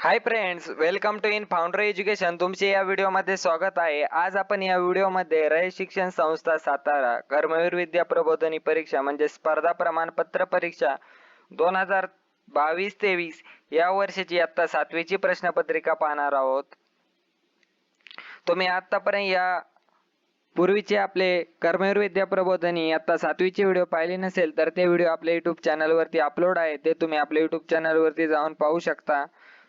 Hi friends welcome to in founder education तुमचे या व्हिडिओमध्ये स्वागत आहे. आज आपण या व्हिडिओमध्ये रय शिक्षण संस्था सातारा कर्मवीर विद्या प्रबोधनी परीक्षा म्हणजे स्पर्धा प्रमाणपत्र परीक्षा दोन हजार बावीस तेवीस या वर्षाची आत्ता सातवीची प्रश्नपत्रिका पाहणार आहोत. तुम्ही आतापर्यंत या पूर्वीचे आपले कर्मवीर विद्या प्रबोधनी आता सातवीचे व्हिडिओ पाहिले नसेल तर ते व्हिडिओ आपल्या युट्यूब चॅनलवरती अपलोड आहे. ते तुम्ही आपल्या युट्यूब चॅनलवरती जाऊन पाहू शकता.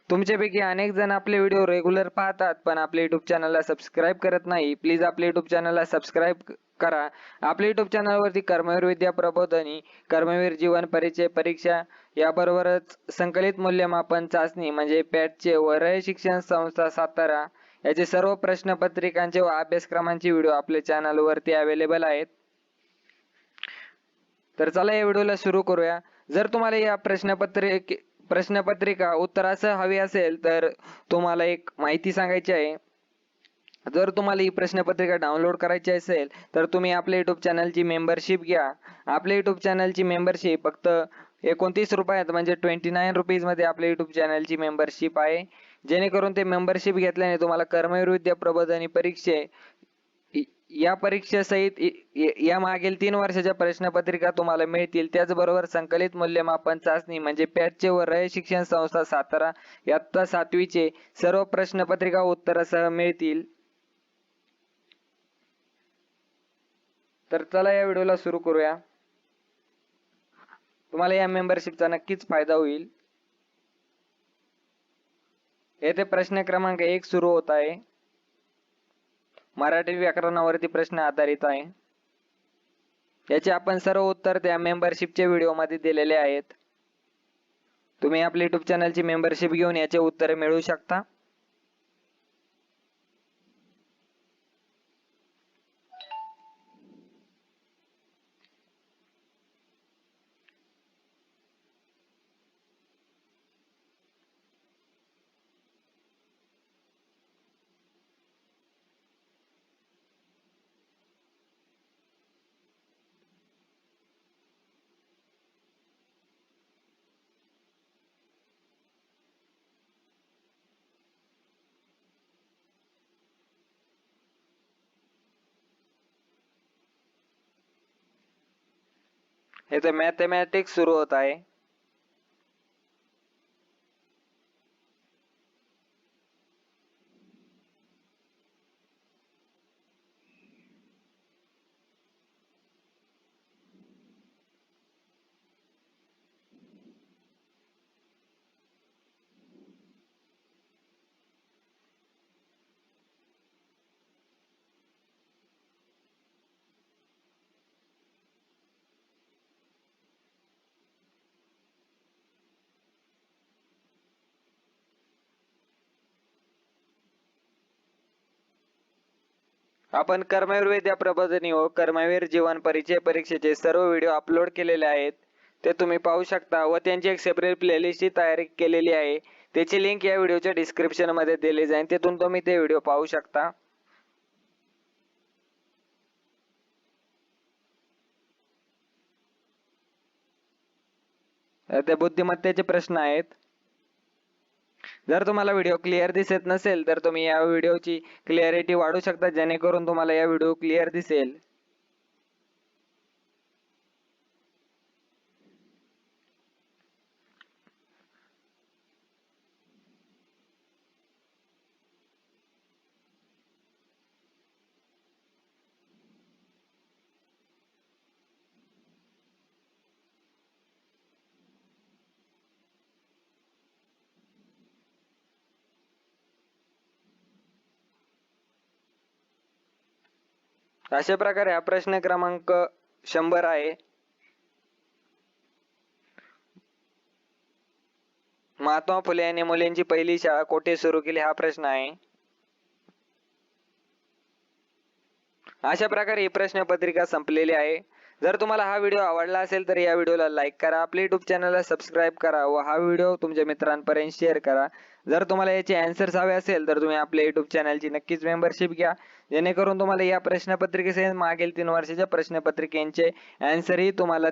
तुमच्यापैकी अनेक जण आपले व्हिडिओ रेग्युलर पाहतात पण आपल्या युट्यूब चॅनलला सबस्क्राईब करत नाही. प्लीज आपल्या युट्यूब चॅनलला सबस्क्राईब करा. आपल्या युट्यूब चॅनलवरती कर्मवीर विद्या प्रबोधनी कर्मवीर जीवन परिचय परीक्षा याबरोबरच संकलित मूल्यमापन चाचणी म्हणजे पॅटचे व रय शिक्षण संस्था सातारा याचे सर्व प्रश्नपत्रिकांचे व अभ्यासक्रमांचे व्हिडिओ आपल्या चॅनलवरती अवेलेबल आहेत. तर चला या व्हिडिओला सुरू करूया. जर तुम्हाला या प्रश्नपत्रिके प्रश्नपत्रिका उत्तरासह हवी असेल तर तुम्हाला एक माहिती सांगायची आहे. जर तुम्हाला ही प्रश्नपत्रिका डाउनलोड करायची असेल तर तुम्ही आपल्या युट्यूब चॅनलची मेंबरशिप घ्या. आपल्या युट्यूब चॅनलची मेंबरशिप फक्त एकोणतीस रुपयात म्हणजे ट्वेंटी नाईन रुपीजमध्ये आपल्या युट्यूब चॅनलची मेंबरशिप आहे. जेणेकरून ते मेंबरशिप घेतल्याने तुम्हाला कर्मवीर विद्या प्रबोधिनी परीक्षे या परीक्षेसहित या मागील तीन वर्षाच्या प्रश्नपत्रिका तुम्हाला मिळतील. त्याचबरोबर संकलित मूल्यमापन चाचणी म्हणजे पॅटचे व रय शिक्षण संस्था सातारा यात्ता सातवीचे सर्व प्रश्नपत्रिका उत्तरासह मिळतील. तर चला या व्हिडिओला सुरू करूया. तुम्हाला या मेंबरशिपचा नक्कीच फायदा होईल. येथे प्रश्न क्रमांक एक सुरू होत आहे. मराठी व्याकरणावरती प्रश्न आधारित आहे. याचे आपण सर्व उत्तर त्या मेंबरशिपच्या व्हिडिओमध्ये दिलेले आहेत. तुम्ही आपल्या युट्यूब चॅनलची मेंबरशिप घेऊन याचे उत्तरे मिळवू शकता. इथे मॅथेमॅटिक्स सुरू होत आहे. आपण कर्मवीर विद्या प्रबोधनी व कर्मवीर जीवन परिचय परीक्षेचे सर्व व्हिडिओ अपलोड केलेले आहेत. ते तुम्ही पाहू शकता व त्यांची एक सेपरेट प्लेलिस्टची तयारी केलेली आहे. त्याची लिंक या व्हिडिओच्या डिस्क्रिप्शनमध्ये दिली जाईल. तिथून तुम्ही ते व्हिडिओ पाहू शकता. ते बुद्धिमत्तेचे प्रश्न आहेत. जर तुम्हाला व्हिडिओ क्लिअर दिसत नसेल तर तुम्ही या व्हिडिओची क्लिअरिटी वाढू शकता जेणेकरून तुम्हाला या व्हिडिओ क्लिअर दिसेल. अशा प्रकारे हा प्रश्न क्रमांक शंभर आहे. महात्मा फुले यांनी मुलींची पहिली शाळा कोठे सुरू केली हा प्रश्न आहे. अशा प्रकारे ही प्रश्नपत्रिका संपलेली आहे. जर तुम्हाला हा व्हिडिओ आवडला असेल तर या व्हिडिओला लाईक करा. आपल्या युट्यूब चॅनलला सबस्क्राईब करा व हा व्हिडिओ तुमच्या मित्रांपर्यंत शेअर करा. जर तुम्हाला याचे अँसर्स हवे असेल तर तुम्ही आपल्या युट्यूब चॅनलची नक्कीच मेंबरशिप घ्या. जेणेकरून तुम्हाला या प्रश्नपत्रिकेसह मागील तीन वर्षाच्या प्रश्नपत्रिकेचे अँसरही तुम्हाला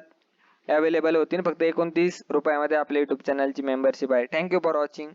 अवेलेबल होतील. फक्त एकोणतीस रुपयामध्ये आपल्या युट्यूब चॅनलची मेंबरशिप आहे. Thank you for watching